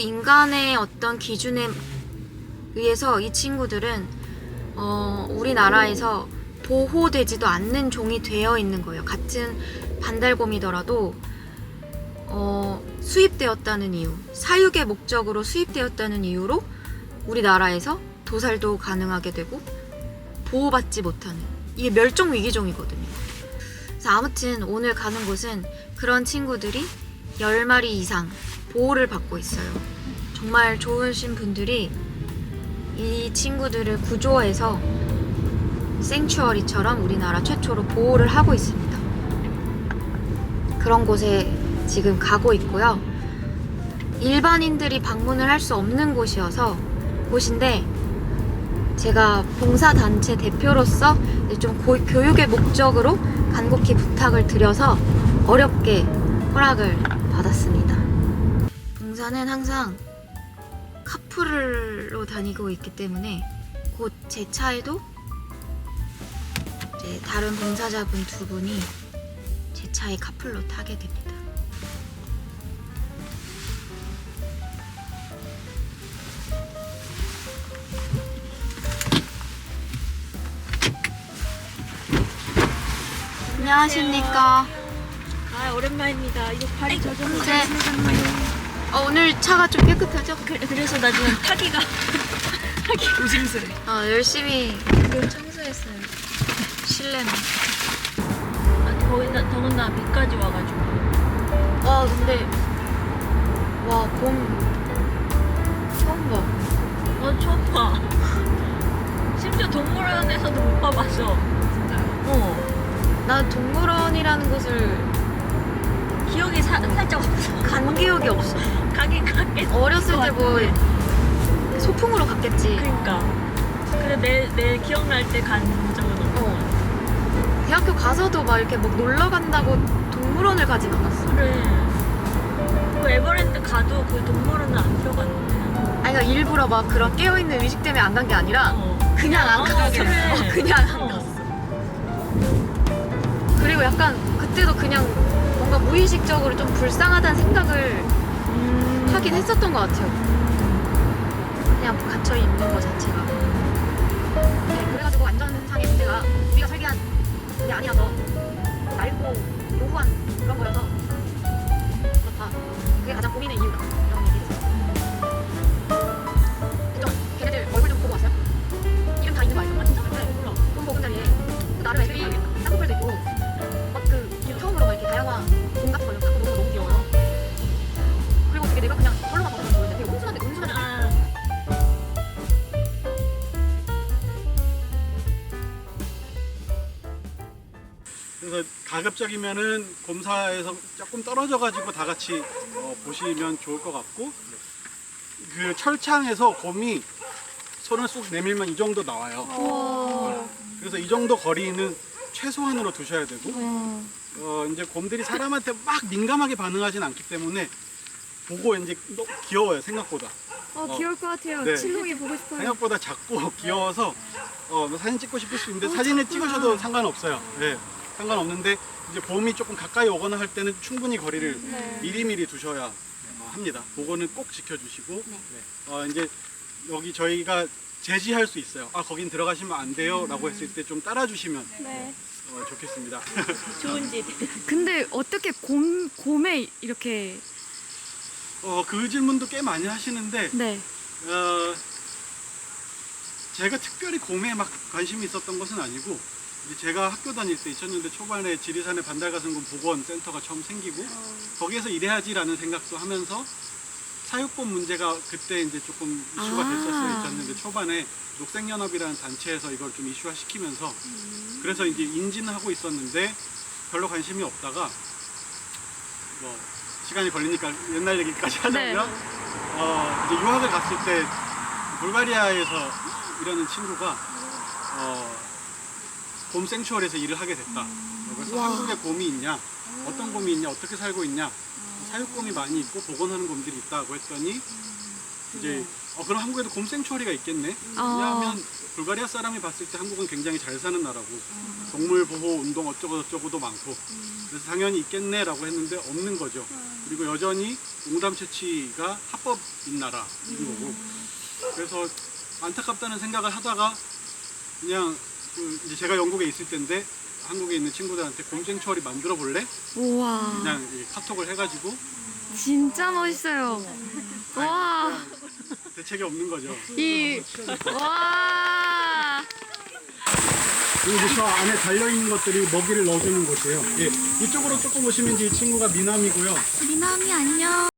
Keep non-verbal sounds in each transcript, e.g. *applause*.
인간의 어떤 기준에 의해서 이 친구들은 어, 우리나라에서 보호되지도 않는 종이 되어 있는 거예요. 같은 반달곰이더라도 어, 수입되었다는 이유, 사육의 목적으로 수입되었다는 이유로 우리나라에서 도살도 가능하게 되고 보호받지 못하는 이게 멸종 위기종이거든요. 그래서 아무튼 오늘 가는 곳은 그런 친구들이 10마리 이상 보호를 받고 있어요. 정말 좋으신 분들이 이 친구들을 구조해서 생츄어리처럼 우리나라 최초로 보호를 하고 있습니다. 그런 곳에 지금 가고 있고요. 일반인들이 방문을 할 수 없는 곳이어서 곳인데 제가 봉사단체 대표로서 좀 고- 교육의 목적으로 간곡히 부탁을 드려서 어렵게 허락을 받았습니다. 봉사는 항상 카풀로 다니고 있기 때문에 곧 제 차에도 이제 다른 봉사자분 두 분이 제 차에 카풀로 타게 됩니다. 안녕하십니까. 아 오랜만입니다. 이거 발이 젖어서 네. 어, 오늘 차가 좀 깨끗하죠? 그, 그래서 나 지금 *laughs* 타기가 타기 조심스레. 어, 열심히 청소했어요. 실내는. 아, 더군다 더군다나 비까지 와가지고. 와, 근데 와, 봄 처음 봐. 어 처음 봐. *laughs* 심지어 동물원에서도 못 봐봤어. 진짜요? 어. 나 동물원이라는 곳을 기억이 사, 살짝 없어. 간 기억이 없어. 가긴 갔겠지. 어렸을 때 뭐 소풍으로 갔겠지. 그러니까. 그래 내, 내 기억날 때 간 적은 없어. 어. 대학교 가서도 막 이렇게 뭐 놀러 간다고 동물원을 가진 않았어. 그래. 그 에버랜드 가도 그 동물원은 안 들어갔는데. 아니, 그러니까 일부러 막 그런 깨어있는 의식 때문에 안 간 게 아니라 어. 그냥 안 어, 갔어. 그래. 어, *laughs* 그냥 안 어. 갔어. 그리고 약간 그때도 그냥 뭔가 무의식적으로 좀 불쌍하다는 생각을 음. 하긴 했었던 것 같아요. 그냥 갇혀 있는 것 자체가. 네, 그래가지고 안전상의 문제가 우리가 설계한 게 아니어서 가급적이면은 곰사에서 조금 떨어져 가지고 다 같이 어, 보시면 좋을 것 같고 그 철창에서 곰이 손을 쑥 내밀면 이 정도 나와요. 어, 그래서 이 정도 거리는 최소한으로 두셔야 되고 어, 이제 곰들이 사람한테 막 민감하게 반응하진 않기 때문에 보고 이제 너- 귀여워요 생각보다. 어, 어. 귀여울 것 같아요. 네. 친동이 보고 싶어요. 생각보다 작고 귀여워서 어, 뭐 사진 찍고 싶을 수 있는데 사진을 찍으셔도 상관없어요. 네, 상관없는데 이제 봄이 조금 가까이 오거나 할 때는 충분히 거리를 미리미리 두셔야 어, 합니다. 그거는 꼭 지켜주시고 네. 어, 이제 여기 저희가 제지할 수 있어요. 아 거긴 들어가시면 안 돼요라고 했을 때 좀 따라주시면 네. 어, 좋겠습니다. *laughs* 좋은 짓. *laughs* 근데 어떻게 곰 곰에 이렇게 어, 그 질문도 꽤 많이 하시는데 네. 어, 제가 특별히 곰에 막 관심이 있었던 것은 아니고 이제 제가 학교 다닐 때 2000년대 초반에 지리산에 반달가슴곰 보건 센터가 처음 생기고 거기에서 일해야지라는 생각도 하면서 사육법 문제가 그때 이제 조금 이슈가 아. 됐었어요. 2000년대 초반에 녹색연합이라는 단체에서 이걸 좀 이슈화 시키면서 그래서 이제 인지는 하고 있었는데 별로 관심이 없다가 뭐 시간이 걸리니까 옛날 얘기까지 하자면 어, 이제 유학을 갔을 때 불가리아에서 일하는 친구가 어, 곰 생추얼에서 일을 하게 됐다. 그래서 한국에 곰이 있냐, 어떤 곰이 있냐, 어떻게 살고 있냐, 사육곰이 많이 있고 복원하는 곰들이 있다고 했더니 이제 어, 그럼 한국에도 곰 생추얼이가 있겠네. 어. 왜냐하면 불가리아 사람이 봤을 때 한국은 굉장히 잘 사는 나라고 동물 보호 운동 어쩌고 저쩌고도 많고 그래서 당연히 있겠네라고 했는데 없는 거죠. 그리고 여전히 옹담 채취가 합법인 나라인 거고. 그래서 안타깝다는 생각을 하다가 그냥 그 이제 제가 영국에 있을 때인데 한국에 있는 친구들한테 곰쟁초월이 만들어 볼래? 우와. 그냥 이렇게 카톡을 해가지고 진짜 멋있어요. 와. 대책이 없는 거죠. 이 와. 그리고 저 안에 달려있는 것들이 먹이를 넣어주는 곳이에요. 예, 이쪽으로 조금 오시면 이제 이 친구가 미남이고요. 미남이 안녕.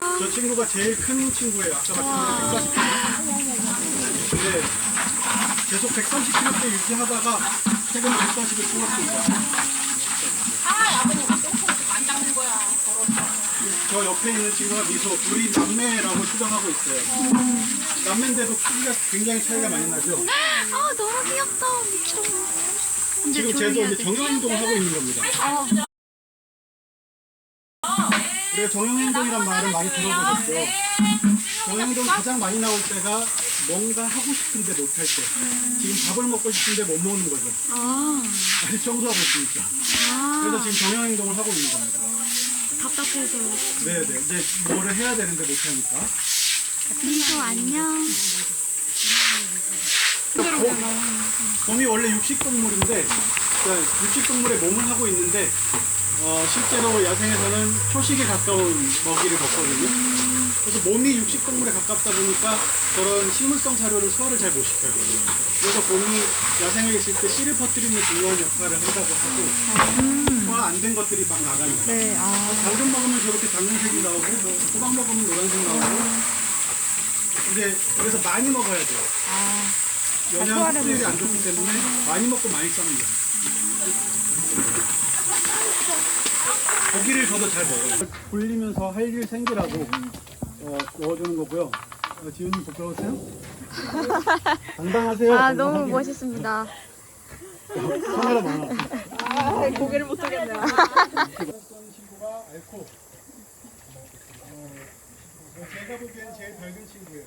저 친구가 제일 큰 친구예요. 아까 말씀드린 140kg. 근데 계속 130kg대 유지하다가 최근에 140을 찍었습니다. 저 옆에 있는 친구가 미소, 우리 남매라고 추정하고 있어요. 남매인데도 크기가 굉장히 차이가 많이 나죠. 아 너무 귀엽다. 미쳐. 이제 지금 조용히 쟤도 해야 이제 돼. 정형 행동을 하고 있는 겁니다. 우리가 정형 행동이란 말은 많이 들어보셨죠? 정형 행동 가장 많이 나올 때가 뭔가 하고 싶은데 못할 때. 지금 밥을 먹고 싶은데 못 먹는 거죠. 아. 아직 청소하고 있으니까. 그래서 아. 지금 정형행동을 하고 있는 겁니다. 답답해서. 네네. 이제 뭐를 해야 되는데 못하니까. 미소 안녕. 곰이 원래 육식동물인데, 그러니까 육식동물의 몸을 하고 있는데, 어, 실제로 야생에서는 초식에 가까운 먹이를 먹거든요. 그래서 몸이 육식 동물에 가깝다 보니까 저런 식물성 사료를 소화를 잘 못 시켜요. 그래서 곰이 야생에 있을 때 씨를 퍼뜨리는 중요한 역할을 한다고 하고, 소화 안 된 것들이 막 나가니까. 네. 아. 당근 먹으면 저렇게 당근색이 나오고, 뭐, 호박 먹으면 노란색 나오고, 이제 그래서 많이 먹어야 돼요. 아. 영양 흡수율이 안 좋기 때문에 많이 먹고 많이 쌉니다. 고기를 저도 잘 먹어요. 굴리면서 할 일 생기라고 어, 넣어주는 거고요. 어, 지훈님 부끄러우세요? *laughs* 당당하세요. 아 너무 당당하게. 멋있습니다. 카메라 많아. 아, 고개를 못 들겠네요. 친구가 알코. 어, 제가 보기엔 제일 밝은 친구예요.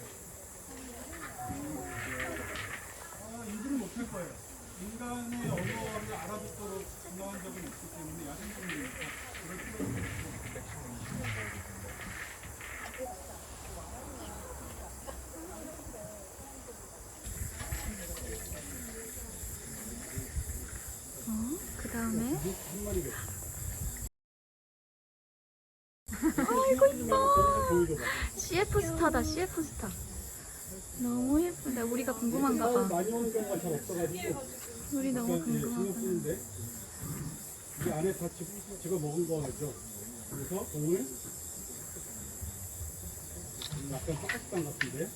아, 인지는 못할 거예요. 인간의 언어를 알아듣도록 진화한 적은 있기 때문에 야생동물이니까 없고. 그 다음에 있어. 아이고 이뻐. CF 스타다 CF 스타. 너무 예쁘다. 우리가 궁금한가 봐. 많이 오는 경우가 잘 없어가지고 우리 너무 궁금하구나. 이 안에 다 집, 집어 먹은 거죠. 그래서 오늘 약간 파키스탄 같은데.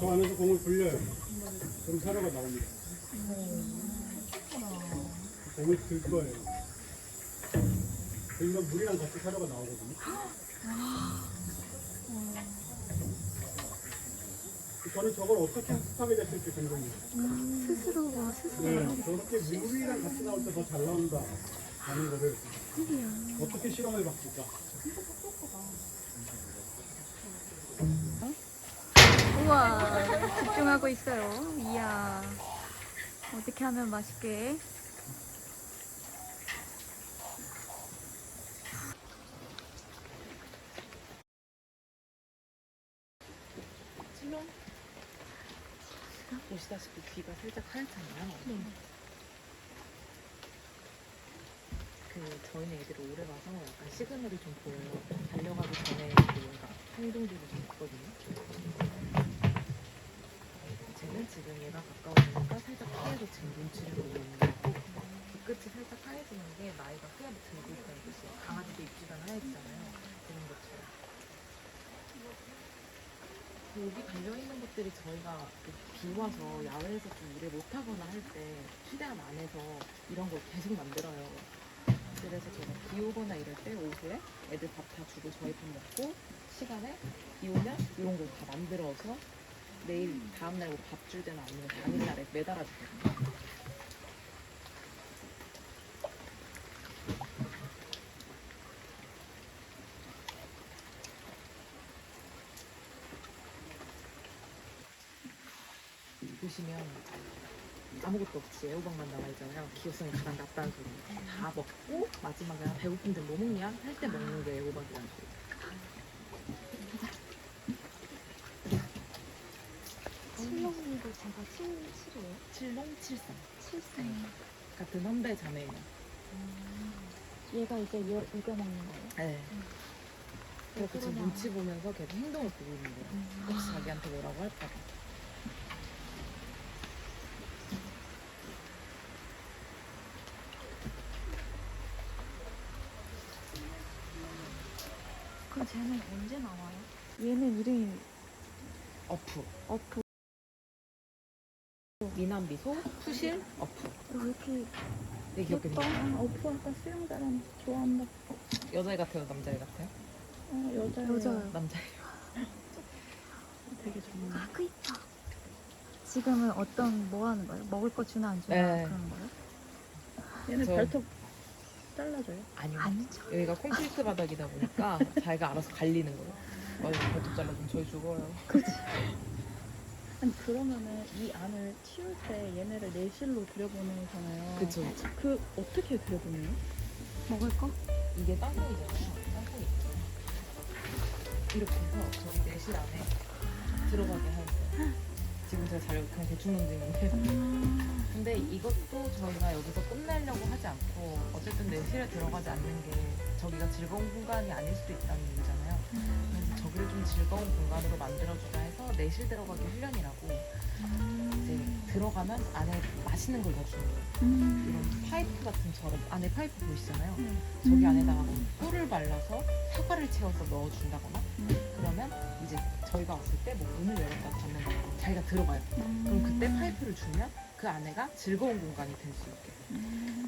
저 안에서 공을 굴려요. 그럼 사료가 나옵니다. 공을 들 거예요. 그러면 물이랑 같이 사료가 나오거든요. 저는 저걸 어떻게 학습하게 됐을지 궁금해요. 스스로 와 스스로. 네, 저렇게 물이랑 같이 나올 때 더 잘 나온다 하는 거를 어떻게 실험해 봤을까? 우와 집중하고 있어요. 이야 어떻게 하면 맛있게. 보시다시피 귀가 살짝 하얗잖아요. 그 저희는 애들을 오래 봐서 약간 시그널이 좀 보여요. 달려가기 전에 그 얘가 행동들이 좀 있거든요. 쟤는 지금 얘가 가까워지니까 살짝 피해서 지금 눈치를 보고 있는 거고 그 끝이 살짝 하얘지는 게 나이가 피해를 들고 있다는 뜻이에요. 강아지도 입주간 하얘지잖아요. 그런 것처럼. 그 여기 달려있는 것들이 저희가 그비 와서 야외에서 좀 일을 못하거나 할때 최대한 안에서 이런 걸 계속 만들어요. 그래서 제가 비 오거나 이럴 때 오후에 애들 밥 다 주고 저희 밥 먹고 시간에 비 오면 이런 걸 다 만들어서 내일 다음날 뭐 밥 줄 때나 아니면 당일날에 매달아 주거든요. 보시면 아무것도 없이 애호박만 나와 있잖아요. 기호성이 가장 낮다는 소리. 다 먹고 마지막에 아, 배고픈데 뭐 먹냐 할 때 먹는 게 애호박이라는 소리. 칠롱이도 제가 칠, 칠이에요? 칠롱 칠삼 칠생. 같은 선배 자매예요. 얘가 이제 여, 이겨 먹는 거예요? 네. 그래서 지금 눈치 보면서 계속 행동을 보고 있는 거예요. 혹시 자기한테 뭐라고 할까 봐. 그럼 쟤는 언제 나와요? 얘는 이름이 어프. 어프. 미남비소, 푸실, 어프. 왜 이렇게 네, 예뻐? 기억해주세요. 어프 약간 수영자랑 좋아한다. 여자애 같아요, 남자애 같아요? 어, 여자예요. 여자예요. 남자애요. *laughs* 되게 좋네. 아, 그 이뻐. 지금은 어떤 뭐 하는 거예요? 먹을 거 주나 안 주나 네. 그런 거예요? 얘는 저- 발톱 잘라줘요? 아니요. 아니죠. 여기가 콘크리트 바닥이다 보니까 자기가 알아서 갈리는 거예요. 어, 이거 발톱 잘라주면 저희 죽어요. 아니 그러면은 이 안을 치울 때 얘네를 내실로 들여보내잖아요. 그쵸. 그 어떻게 들여보내요? 먹을 거? 이게 땅콩이잖아요. 땅콩이. 이렇게 해서 저기 내실 안에 들어가게 하였어요. 지금 제가 잘 그냥 대충 문제인데. 근데 이것도 저희가 여기서 끝내려고 하지 않고 어쨌든 내실에 들어가지 않는 게 저기가 즐거운 공간이 아닐 수도 있다는 얘기잖아요. 그래서 저기를 좀 즐거운 공간으로 만들어주자 해서 내실 들어가기 훈련이라고 이제 들어가면 안에 맛있는 걸 넣어주는 거예요. 이런 파이프 같은 저런 안에 파이프 보이시잖아요. 저기 안에다가 꿀을 발라서 사과를 채워서 넣어준다거나 그러면 이제 저희가 왔을 때 뭐 문을 열었다 닫는다거나 자기가 들어가요. 그럼 그때 파이프를 주면 그 안에가 즐거운 공간이 될 수 있게.